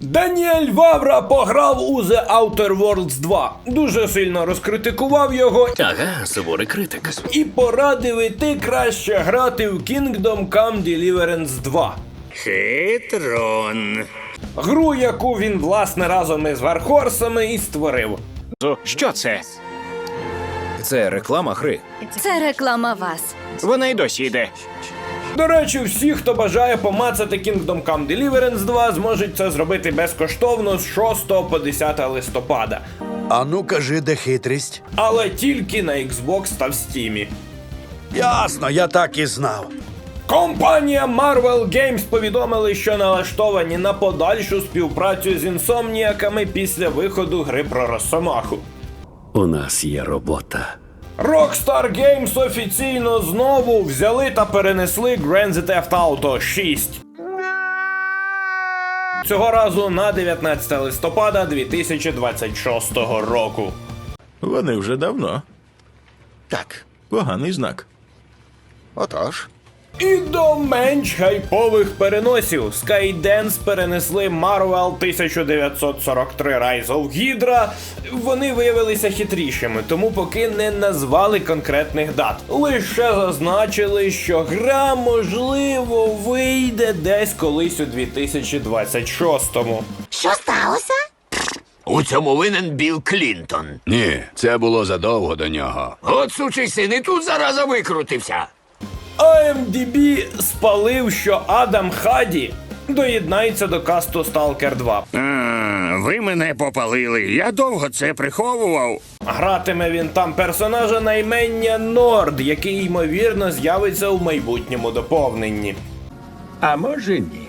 Даніель Вавра пограв у The Outer Worlds 2. Дуже сильно розкритикував його Ага, суворий критик. і порадив іти краще грати в Kingdom Come Deliverance 2. Хитрон. Гру, яку він власне разом із Вархорсами і створив. Що це? Це реклама гри. Це реклама вас. Вона й досі йде. До речі, всі, хто бажає помацати Kingdom Come Deliverance 2, зможуть це зробити безкоштовно з 6 по 10 листопада. А ну кажи, де хитрість? Але тільки на Xbox та в Steam. Ясно, я так і знав. Компанія Marvel Games повідомили, що налаштовані на подальшу співпрацю з інсомніяками після виходу гри про Росомаху. У нас є робота. Rockstar Games офіційно знову взяли та перенесли Grand Theft Auto 6. Цього разу на 19 листопада 2026 року. Вони вже давно. Так, Поганий знак. отож. І до менш хайпових переносів Skydance перенесли Marvel 1943 Rise of Hydra. Вони виявилися хитрішими, тому поки не назвали конкретних дат. Лише зазначили, що гра можливо вийде десь колись у 2026-му. У цьому винен Білл Клінтон. Ні, це було задовго до нього. От сучий син і тут зараза викрутився. IMDb спалив, що Адам Хаді доєднається до касту Stalker 2. ви мене попалили. Я довго це приховував. Гратиме він там персонажа на імення Норд, який ймовірно з'явиться у майбутньому доповненні. А може ні.